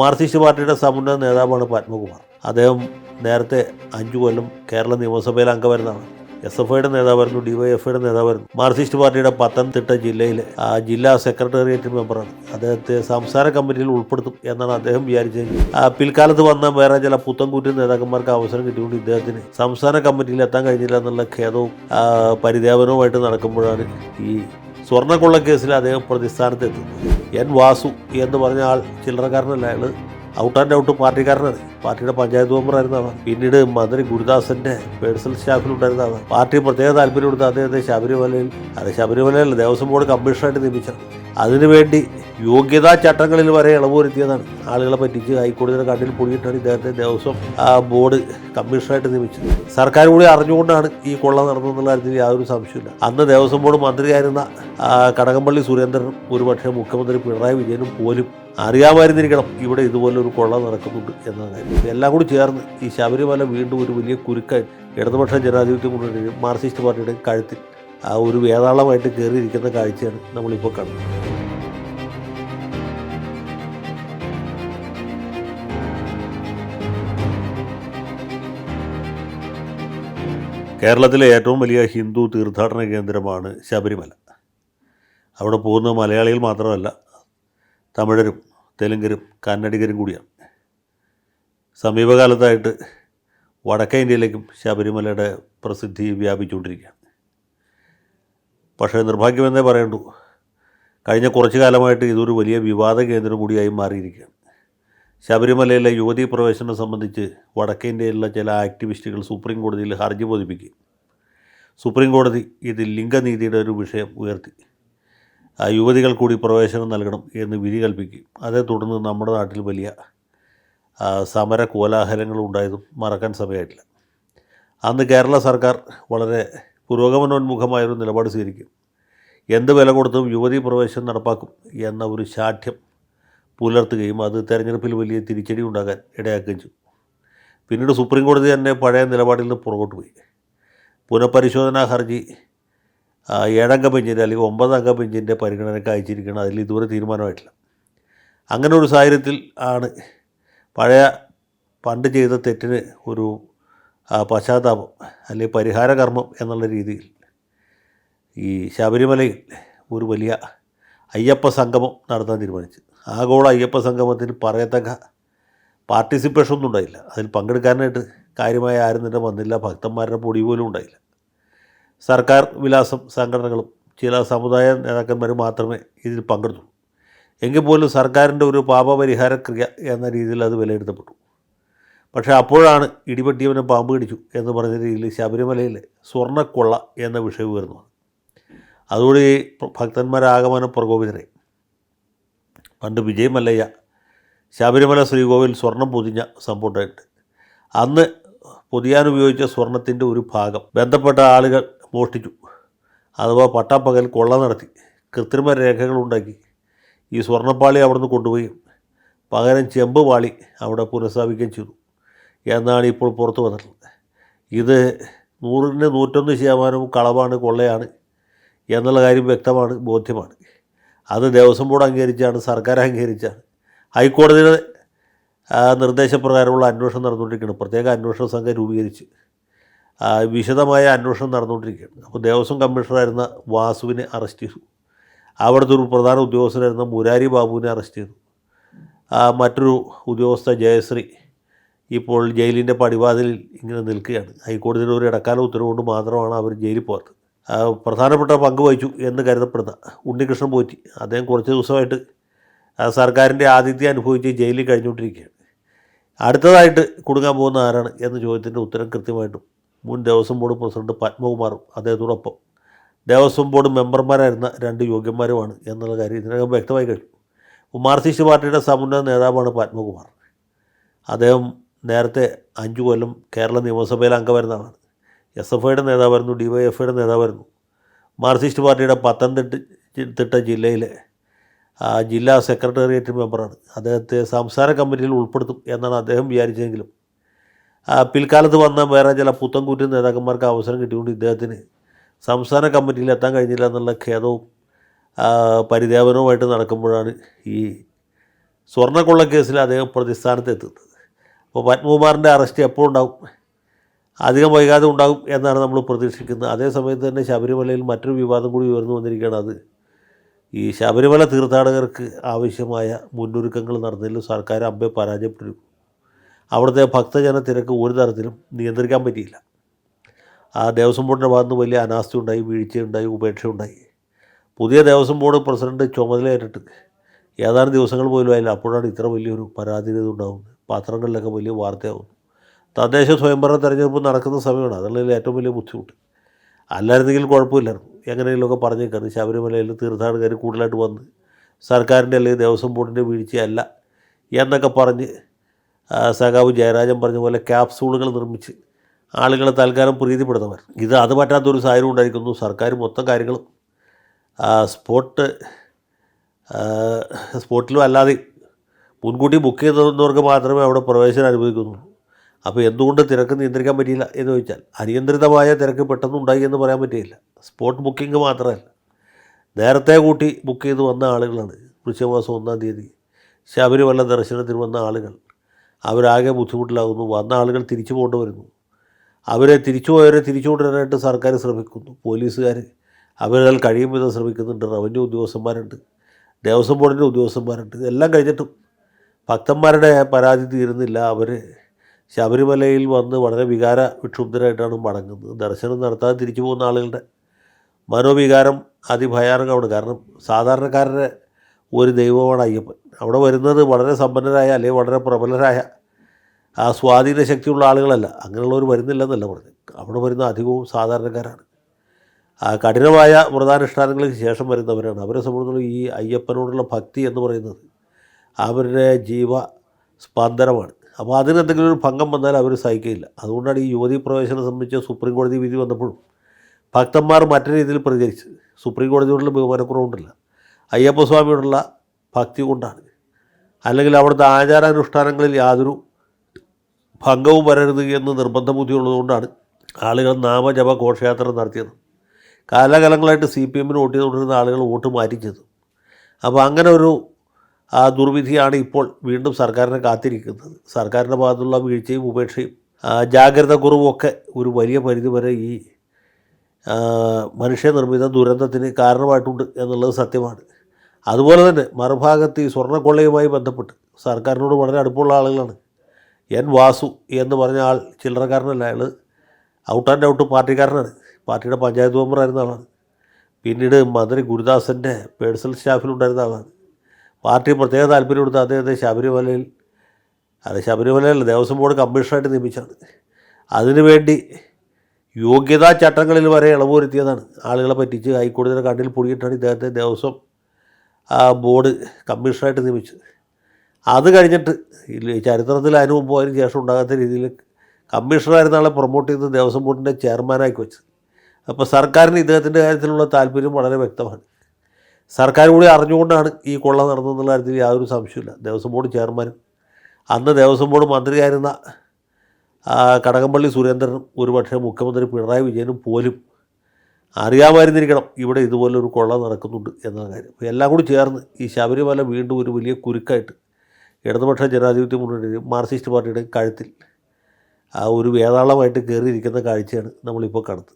Marxist പാർട്ടിയുടെ സമുന്നത നേതാവാണ് പത്മകുമാർ. അദ്ദേഹം നേരത്തെ അഞ്ചു കൊല്ലം കേരള നിയമസഭയിൽ അംഗമായിരുന്നതാണ്. എസ് എഫ് ഐയുടെ നേതാവായിരുന്നു ഡിവൈഎഫ്ഐയുടെ നേതാവായിരുന്നു. മാർക്സിസ്റ്റ് പാർട്ടിയുടെ പത്തനംതിട്ട ജില്ലയിലെ ആ ജില്ലാ സെക്രട്ടേറിയറ്റ് മെമ്പറാണ്. അദ്ദേഹത്തെ സംസാര കമ്മിറ്റിയിൽ ഉൾപ്പെടുത്തും എന്നാണ് അദ്ദേഹം വിചാരിച്ചെങ്കിൽ പിൽക്കാലത്ത് വന്ന വേറെ ചില പുത്തൻകൂറ്റൻ നേതാക്കന്മാർക്ക് അവസരം കിട്ടിക്കൊണ്ട് ഇദ്ദേഹത്തിന് സംസ്ഥാന കമ്മിറ്റിയിൽ എത്താൻ കഴിഞ്ഞില്ല എന്നുള്ള ഖേദവും പരിതാപനവുമായിട്ട് നടക്കുമ്പോഴാണ് ഈ സ്വർണക്കൊള്ള കേസിൽ അദ്ദേഹം പ്രതിസ്ഥാനത്തെത്തുന്നത് എൻ വാസു എന്ന് പറഞ്ഞ ആൾ ചില്ലറക്കാരനല്ല അയാൾ ഔട്ട് ആൻഡ് ഔട്ട് പാർട്ടിക്കാരനാണ്. പാർട്ടിയുടെ പഞ്ചായത്ത് മെമ്പറായിരുന്ന ആളാണ് പിന്നീട് മന്ത്രി ഗുരുദാസന്റെ പേഴ്സണൽ സ്റ്റാഫിലുണ്ടായിരുന്നതാണ് പാർട്ടി പ്രത്യേക താല്പര്യം കൊടുത്ത് അദ്ദേഹത്തെ ശബരിമലയിൽ അത് ശബരിമലയിൽ ദേവസ്വം ബോർഡ് കമ്മീഷണറായിട്ട് നിയമിച്ചത് അതിനുവേണ്ടി യോഗ്യതാ ചട്ടങ്ങളിൽ വരെ ഇളവ് വരുത്തിയതാണ്. ആളുകളെ പറ്റിച്ച് ഹൈക്കോടതിയുടെ കണ്ണിൽ പൊടിയിട്ടാണ് ഇദ്ദേഹത്തെ ദേവസ്വം ബോർഡ് കമ്മീഷണറായിട്ട് നിയമിച്ചത്. സർക്കാർ കൂടി അറിഞ്ഞുകൊണ്ടാണ് ഈ കൊള്ള നടന്നതെന്നുള്ള കാര്യത്തിൽ യാതൊരു സംശയമില്ല അന്ന് ദേവസ്വം ബോർഡ് മന്ത്രിയായിരുന്ന കടകംപള്ളി സുരേന്ദ്രനും ഒരുപക്ഷെ മുഖ്യമന്ത്രി പിണറായി വിജയനും പോലും അറിയാമായിരുന്നിരിക്കണം ഇവിടെ ഇതുപോലൊരു കൊള്ള നടക്കുന്നുണ്ട് എന്ന കാര്യം. ഇതെല്ലാം കൂടി ചേർന്ന് ഈ ശബരിമല വീണ്ടും ഒരു വലിയ കുരുക്കായി ഇടതുപക്ഷ ജനാധിപത്യ മുന്നണിയുടെയും മാർക്സിസ്റ്റ് പാർട്ടിയുടെയും കഴുത്തിൽ ആ ഒരു വേതാളമായിട്ട് കയറിയിരിക്കുന്ന കാഴ്ചയാണ് നമ്മളിപ്പോൾ കാണുന്നത് കേരളത്തിലെ ഏറ്റവും വലിയ ഹിന്ദു തീർത്ഥാടന കേന്ദ്രമാണ് ശബരിമല. അവിടെ പോകുന്ന മലയാളികൾ മാത്രമല്ല തമിഴരും തെലുങ്കരും കന്നഡികരും കൂടിയാണ്. സമീപകാലത്തായിട്ട് വടക്കേ ഇന്ത്യയിലേക്കും ശബരിമലയുടെ പ്രസിദ്ധി വ്യാപിച്ചുകൊണ്ടിരിക്കുകയാണ്. പക്ഷേ നിർഭാഗ്യമെന്നേ പറയണ്ടു കഴിഞ്ഞ കുറച്ചു കാലമായിട്ട് ഇതൊരു വലിയ വിവാദ കേന്ദ്രം കൂടിയായി മാറിയിരിക്കുകയാണ്. ശബരിമലയിലെ യുവതി പ്രവേശനം സംബന്ധിച്ച് വടക്കേ ഇന്ത്യയിലുള്ള ചില ആക്ടിവിസ്റ്റുകൾ സുപ്രീം കോടതിയിൽ ഹർജി ബോധിപ്പിക്കും. സുപ്രീം കോടതി ഇത് ലിംഗനീതിയുടെ ഒരു വിഷയം ഉയർത്തി. ആ യുവതികൾ കൂടി പ്രവേശനം നൽകണം എന്ന് വിധി കൽപ്പിക്കും. അതേ തുടർന്ന് നമ്മുടെ നാട്ടിൽ വലിയ സമര കോലാഹലങ്ങൾ ഉണ്ടായതും മറക്കാൻ സമയമായിട്ടില്ല. അന്ന് കേരള സർക്കാർ വളരെ പുരോഗമനോന്മുഖമായൊരു നിലപാട് സ്വീകരിക്കും. എന്ത് വില കൊടുത്തും യുവതി പ്രവേശനം നടപ്പാക്കും എന്ന ഒരു ശാഠ്യം പുലർത്തുകയും അത് തെരഞ്ഞെടുപ്പിൽ വലിയ തിരിച്ചടി ഉണ്ടാകാൻ ഇടയാക്കുകയും ചെയ്തു. പിന്നീട് സുപ്രീം കോടതി തന്നെ പഴയ നിലപാടിൽ നിന്ന് പുറകോട്ട് പോയി. പുനഃപരിശോധനാ ഹർജി ഏഴംഗ ബെഞ്ചിന്റെ അല്ലെങ്കിൽ ഒമ്പതംഗ ബെഞ്ചിന്റെ പരിഗണനയ്ക്ക് അയച്ചിരിക്കണം. അതിൽ ഇതുവരെ തീരുമാനമായിട്ടില്ല. അങ്ങനെ ഒരു സാഹചര്യത്തിൽ ആണ് പഴയ പണ്ട് ചെയ്ത തെറ്റിന് ഒരു പശ്ചാത്താപം അല്ലെങ്കിൽ പരിഹാര കർമ്മം എന്നുള്ള രീതിയിൽ ഈ ശബരിമലയിൽ ഒരു വലിയ അയ്യപ്പ സംഗമം നടത്താൻ തീരുമാനിച്ചു ആഗോള അയ്യപ്പ സംഗമത്തിന് പറയത്തക്ക പാർട്ടിസിപ്പേഷൻ ഒന്നും ഉണ്ടായില്ല. അതിൽ പങ്കെടുക്കാനായിട്ട് കാര്യമായ ആരും തന്നെ വന്നില്ല. ഭക്തന്മാരുടെ പൊടി പോലും ഉണ്ടായില്ല. സർക്കാർ വിലാസം സംഘടനകളും ചില സമുദായ നേതാക്കന്മാരും മാത്രമേ ഇതിൽ പങ്കെടുത്തു എങ്കിൽ പോലും സർക്കാരിന്റെ ഒരു പാപപരിഹാര ക്രിയ എന്ന രീതിയിൽ അത് വിലയിരുത്തപ്പെട്ടു. പക്ഷേ അപ്പോഴാണ് ഇടിപെട്ടിയവനെ പാമ്പ് കടിച്ചു എന്ന് പറഞ്ഞ രീതിയിൽ ശബരിമലയിലെ സ്വർണക്കൊള്ള എന്ന വിഷയം ഉയർന്നു ഈ ഭക്തന്മാരാകമാനം പ്രകോപിതരായി. പണ്ട് വിജയ് മല്ലയ്യ ശബരിമല ശ്രീകോവിൽ സ്വർണം പൊതിഞ്ഞ സംഭവം ഉണ്ടായിട്ടുണ്ട് അന്ന് പൊതിയാൻ ഉപയോഗിച്ച സ്വർണത്തിന്റെ ഒരു ഭാഗം ബന്ധപ്പെട്ട ആളുകൾ മോഷ്ടിച്ചു. അഥവാ പട്ടാപ്പകൽ കൊള്ള നടത്തി കൃത്രിമ രേഖകൾ ഉണ്ടാക്കി ഈ സ്വർണപ്പാളി അവിടുന്ന് കൊണ്ടുപോയി. പകരം ചെമ്പ് പാളി അവിടെ പുനഃസ്ഥാപിക്കുകയും ചെയ്തു. എന്നാണ് ഇപ്പോൾ പുറത്തു വന്നിട്ടുള്ളത്. ഇത് നൂറിന് നൂറ്റൊന്ന് ശതമാനവും കളവാണ് കൊള്ളയാണ് എന്നുള്ള കാര്യം വ്യക്തമാണ് ബോധ്യമാണ്. അത് ദേവസ്വം ബോർഡ് അംഗീകരിച്ചാണ് സർക്കാർ അംഗീകരിച്ചാണ്. ഹൈക്കോടതിയുടെ നിർദ്ദേശപ്രകാരമുള്ള അന്വേഷണം നടന്നുകൊണ്ടിരിക്കുകയാണ്. പ്രത്യേക അന്വേഷണ സംഘം രൂപീകരിച്ച്. വിശദമായ അന്വേഷണം നടന്നുകൊണ്ടിരിക്കുകയാണ്. അപ്പോൾ ദേവസ്വം കമ്മീഷണറായിരുന്ന വാസുവിനെ അറസ്റ്റ് ചെയ്തു. അവിടുത്തെ ഒരു പ്രധാന ഉദ്യോഗസ്ഥനായിരുന്ന മുരാരി ബാബുവിനെ അറസ്റ്റ് ചെയ്തു. മറ്റൊരു ഉദ്യോഗസ്ഥ ജയശ്രീ ഇപ്പോൾ ജയിലിന്റെ പടിവാതിലിൽ ഇങ്ങനെ നിൽക്കുകയാണ്. ഹൈക്കോടതിയുടെ ഒരു ഇടക്കാല ഉത്തരവുകൊണ്ട് മാത്രമാണ് അവർ ജയിലിൽ പോകാത്തത്. പ്രധാനപ്പെട്ട പങ്ക് വഹിച്ചു എന്ന് കരുതപ്പെടുന്ന ഉണ്ണികൃഷ്ണൻ പോറ്റി. അദ്ദേഹം കുറച്ച് ദിവസമായിട്ട് സർക്കാരിന്റെ ആതിഥ്യം അനുഭവിച്ച് ജയിലിൽ കഴിഞ്ഞുകൊണ്ടിരിക്കുകയാണ്. അടുത്തതായിട്ട് കുടുങ്ങാൻ പോകുന്ന ആരാണ് എന്ന ചോദ്യത്തിന്റെ ഉത്തരം കൃത്യമായിട്ടും മുൻ ദേവസ്വം ബോർഡ് പ്രസിഡന്റ് പത്മകുമാറും അദ്ദേഹത്തോടൊപ്പം ദേവസ്വം ബോർഡ് മെമ്പർമാരായിരുന്ന രണ്ട് യോഗ്യന്മാരുമാണ് എന്നുള്ള കാര്യം ഇതിനകം വ്യക്തമായി കഴിഞ്ഞു മാർക്സിസ്റ്റ് പാർട്ടിയുടെ സമുന്നത നേതാവാണ് പത്മകുമാർ. അദ്ദേഹം നേരത്തെ അഞ്ചു കൊല്ലം കേരള നിയമസഭയിൽ അംഗമായിരുന്നതാണ് എസ് എഫ് ഐയുടെ നേതാവായിരുന്നു ഡി വൈ എഫ് ഐയുടെ നേതാവായിരുന്നു. മാർക്സിസ്റ്റ് പാർട്ടിയുടെ പത്തനംതിട്ട തിട്ട ജില്ലയിലെ ജില്ലാ സെക്രട്ടേറിയറ്റ് മെമ്പറാണ്. അദ്ദേഹത്തെ സംസാര കമ്മിറ്റിയിൽ ഉൾപ്പെടുത്തും എന്നാണ് അദ്ദേഹം വിചാരിച്ചെങ്കിലും പിൽക്കാലത്ത് വന്ന വേറെ ചില പുത്തൻകൂറ്റൻ നേതാക്കന്മാർക്ക് അവസരം കിട്ടിക്കൊണ്ട് ഇദ്ദേഹത്തിന് സംസ്ഥാന കമ്മിറ്റിയിൽ എത്താൻ കഴിഞ്ഞില്ല എന്നുള്ള ഖേദവും പരിതാപനവുമായിട്ട് നടക്കുമ്പോഴാണ് ഈ സ്വർണക്കൊള്ള കേസിൽ അദ്ദേഹം പ്രതിസ്ഥാനത്ത് എത്തുന്നത്. അപ്പോൾ പത്മകുമാറിന്റെ അറസ്റ്റ് എപ്പോൾ ഉണ്ടാവും? അധികം വൈകാതെ ഉണ്ടാകും എന്നാണ് നമ്മൾ പ്രതീക്ഷിക്കുന്നത്. അതേസമയത്ത് തന്നെ ശബരിമലയിൽ മറ്റൊരു വിവാദം കൂടി ഉയർന്നു വന്നിരിക്കുകയാണ് അത്. ഈ ശബരിമല തീർത്ഥാടകർക്ക് ആവശ്യമായ മുന്നൊരുക്കങ്ങൾ നടന്നതിൽ സർക്കാർ അമ്പെ പരാജയപ്പെട്ടു അവിടുത്തെ ഭക്തജന തിരക്ക് ഒരു തരത്തിലും നിയന്ത്രിക്കാൻ പറ്റിയില്ല. ആ ദേവസ്വം ബോർഡിന്റെ ഭാഗത്ത് വലിയ അനാസ്ഥ ഉണ്ടായി വീഴ്ചയുണ്ടായി ഉപേക്ഷയുണ്ടായി. പുതിയ ദേവസ്വം ബോർഡ് പ്രസിഡന്റ് ചുമതലയേറ്റിട്ട് ഏതാനും ദിവസങ്ങൾ പോലും ആയില്ല. അപ്പോഴാണ് ഇത്ര വലിയൊരു പരാതി ഉണ്ടാകുന്നത് പത്രങ്ങളിലൊക്കെ വലിയ വാർത്തയാകുന്നു തദ്ദേശ സ്വയംഭരണ തെരഞ്ഞെടുപ്പ് നടക്കുന്ന സമയമാണ്. അതുള്ള ഏറ്റവും വലിയ ബുദ്ധിമുട്ട്. അല്ലായിരുന്നെങ്കിൽ കുഴപ്പമില്ലായിരുന്നു. എങ്ങനെയെങ്കിലുമൊക്കെ പറഞ്ഞേക്കാണ് ശബരിമലയിൽ തീർത്ഥാടകർ കൂടുതലായിട്ട് വന്ന് സർക്കാരിന്റെ അല്ലെങ്കിൽ ദേവസ്വം ബോർഡിന്റെ വീഴ്ചയല്ല എന്നൊക്കെ പറഞ്ഞ് സഖാവ് ജയരാജൻ പറഞ്ഞ പോലെ ക്യാപ്സൂളുകൾ നിർമ്മിച്ച് ആളുകളെ തൽക്കാലം പ്രീതിപ്പെടുന്നവർ. ഇത് അത് പറ്റാത്തൊരു സാഹചര്യം ഉണ്ടായിരിക്കുന്നു. സർക്കാർ മൊത്തം കാര്യങ്ങളും സ്പോട്ട് സ്പോട്ടിലും അല്ലാതെ മുൻകൂട്ടി ബുക്ക് ചെയ്തവർക്ക് മാത്രമേ അവിടെ പ്രവേശനം അനുഭവിക്കുന്നുള്ളൂ അപ്പോൾ എന്തുകൊണ്ട് തിരക്ക് നിയന്ത്രിക്കാൻ പറ്റിയില്ല എന്ന് ചോദിച്ചാൽ അനിയന്ത്രിതമായ തിരക്ക് പെട്ടെന്ന് ഉണ്ടായി എന്ന് പറയാൻ പറ്റിയില്ല. സ്പോട്ട് ബുക്കിംഗ് മാത്രമല്ല. നേരത്തെ കൂട്ടി ബുക്ക് ചെയ്ത് വന്ന ആളുകളാണ് വൃശ്ചമാസം ഒന്നാം തീയതി. ശബരിമല ദർശനത്തിന് വന്ന ആളുകൾ. അവരാകെ ബുദ്ധിമുട്ടിലാകുന്നു. വന്ന ആളുകൾ തിരിച്ചു പോകേണ്ടി വരുന്നു അവരെ തിരിച്ചു പോയവരെ തിരിച്ചു കൊണ്ടുവരാനായിട്ട് സർക്കാർ ശ്രമിക്കുന്നു. പോലീസുകാർ അവരെ കഴിയും വിധം ശ്രമിക്കുന്നുണ്ട്. റവന്യൂ ഉദ്യോഗസ്ഥന്മാരുണ്ട്. ദേവസ്വം ബോർഡിന്റെ ഉദ്യോഗസ്ഥന്മാരുണ്ട്. ഇതെല്ലാം കഴിഞ്ഞിട്ടും ഭക്തന്മാരുടെ പരാതി തീരുന്നില്ല. അവർ ശബരിമലയിൽ വന്ന് വളരെ വികാര വിക്ഷുബ്ധരായിട്ടാണ് മടങ്ങുന്നത്. ദർശനം നടത്താതെ തിരിച്ചു പോകുന്ന ആളുകളുടെ മനോവികാരം അതിഭയാനകമാണ്. കാരണം സാധാരണക്കാരുടെ ഒരു ദൈവമാണ് അയ്യപ്പൻ. അവിടെ വരുന്നത് വളരെ സമ്പന്നരായ അല്ലെങ്കിൽ വളരെ പ്രബലരായ ആ സ്വാധീന ശക്തിയുള്ള ആളുകളല്ല. അങ്ങനെയുള്ളവർ വരുന്നില്ലെന്നല്ല പറഞ്ഞു അവിടെ വരുന്ന അധികവും സാധാരണക്കാരാണ്. ആ കഠിനമായ വ്രതാനുഷ്ഠാനങ്ങൾക്ക് ശേഷം വരുന്നവരാണ്. അവരെ സംബന്ധിച്ചുള്ള ഈ അയ്യപ്പനോടുള്ള ഭക്തി എന്ന് പറയുന്നത് അവരുടെ ജീവ സ്പന്ദനമാണ്. അപ്പോൾ അതിനെന്തെങ്കിലും ഒരു ഭംഗം വന്നാൽ അവർ സഹിക്കില്ല അതുകൊണ്ടാണ് ഈ യുവതി പ്രവേശനം സംബന്ധിച്ച സുപ്രീം കോടതി വിധി വന്നപ്പോഴും ഭക്തന്മാർ മറ്റു രീതിയിൽ പ്രതികരിച്ച് സുപ്രീം കോടതിയോടുള്ള ബഹുമാനക്കുറവുണ്ടല്ല. അയ്യപ്പസ്വാമിയോടുള്ള ഭക്തി കൊണ്ടാണ്. അല്ലെങ്കിൽ അവിടുത്തെ ആചാരാനുഷ്ഠാനങ്ങളിൽ യാതൊരു ഭംഗവും വരരുത് എന്ന് നിർബന്ധ ബുദ്ധി ഉള്ളതുകൊണ്ടാണ് ആളുകൾ നാമജപ ഘോഷയാത്ര നടത്തിയത്. കാലാകാലങ്ങളായിട്ട് സി പി എമ്മിന് വോട്ട് ചെയ്തുകൊണ്ടിരുന്ന ആളുകൾ വോട്ട് മാറ്റി ചെയ്തു അപ്പോൾ അങ്ങനെ ഒരു ആ ദുർവിധിയാണ് ഇപ്പോൾ വീണ്ടും സർക്കാരിനെ കാത്തിരിക്കുന്നത്. സർക്കാരിന്റെ ഭാഗത്തുള്ള വീഴ്ചയും ഉപേക്ഷയും ജാഗ്രത കുറവുമൊക്കെ ഒരു വലിയ പരിധിവരെ ഈ മനുഷ്യനിർമ്മിത ദുരന്തത്തിന് കാരണമായിട്ടുണ്ട് എന്നുള്ളത് സത്യമാണ്. അതുപോലെ തന്നെ മറുഭാഗത്ത് ഈ സ്വർണക്കൊള്ളയുമായി ബന്ധപ്പെട്ട് സർക്കാരിനോട് വളരെ അടുപ്പമുള്ള ആളുകളാണ്. എൻ വാസു എന്ന് പറഞ്ഞ ആൾ ചില്ലറക്കാരനല്ല അയാൾ ഔട്ട് ആൻഡ് ഔട്ട് പാർട്ടിക്കാരനാണ്. പാർട്ടിയുടെ പഞ്ചായത്ത് മെമ്പറായിരുന്ന ആളാണ്. പിന്നീട് മന്ത്രി ഗുരുദാസന്റെ പേഴ്സണൽ സ്റ്റാഫിലുണ്ടായിരുന്ന ആളാണ്. പാർട്ടി പ്രത്യേക താല്പര്യം കൊടുത്ത് അദ്ദേഹത്തെ ശബരിമലയിൽ അത് ശബരിമലയല്ല ദേവസ്വം ബോർഡ് കമ്മീഷണറായിട്ട് നിയമിച്ചാണ് അതിനുവേണ്ടി യോഗ്യതാ ചട്ടങ്ങളിൽ വരെ ഇളവ് വരുത്തിയതാണ്. ആളുകളെ പറ്റിച്ച് ഹൈക്കോടതിയുടെ കണ്ണിൽ പൊടിയിട്ടാണ് ഇദ്ദേഹത്തെ ദേവസ്വം ബോർഡ് കമ്മീഷണറായിട്ട് നിയമിച്ചത്. അത് കഴിഞ്ഞിട്ട് ചരിത്രത്തിൽ അതിനു മുമ്പ് അതിന് ശേഷം ഉണ്ടാകാത്ത രീതിയിൽ കമ്മീഷണറായിരുന്ന ആളെ പ്രൊമോട്ട് ചെയ്ത് ദേവസ്വം ബോർഡിന്റെ ചെയർമാനാക്കി വെച്ചത്. അപ്പോൾ സർക്കാരിന് ഇദ്ദേഹത്തിന്റെ കാര്യത്തിലുള്ള താല്പര്യം വളരെ വ്യക്തമാണ്. സർക്കാർ കൂടി അറിഞ്ഞുകൊണ്ടാണ് ഈ കൊള്ള നടന്നതെന്നുള്ള കാര്യത്തിൽ യാതൊരു സംശയമില്ല ദേവസ്വം ബോർഡ് ചെയർമാനും. അന്ന് ദേവസ്വം ബോർഡ് മന്ത്രിയായിരുന്ന കടകംപള്ളി സുരേന്ദ്രനും ഒരുപക്ഷെ മുഖ്യമന്ത്രി പിണറായി വിജയനും പോലും അറിയാമായിരുന്നിരിക്കണം ഇവിടെ ഇതുപോലൊരു കൊള്ള നടക്കുന്നുണ്ട് എന്ന കാര്യം. എല്ലാം കൂടി ചേർന്ന് ഈ ശബരിമല വീണ്ടും ഒരു വലിയ കുരുക്കായിട്ട് ഇടതുപക്ഷ ജനാധിപത്യ മുന്നണിയുടെയും മാർക്സിസ്റ്റ് പാർട്ടിയുടെയും കഴുത്തിൽ ഒരു വേതാളമായിട്ട് കയറിയിരിക്കുന്ന കാഴ്ചയാണ് നമ്മളിപ്പോൾ കാണുന്നത്.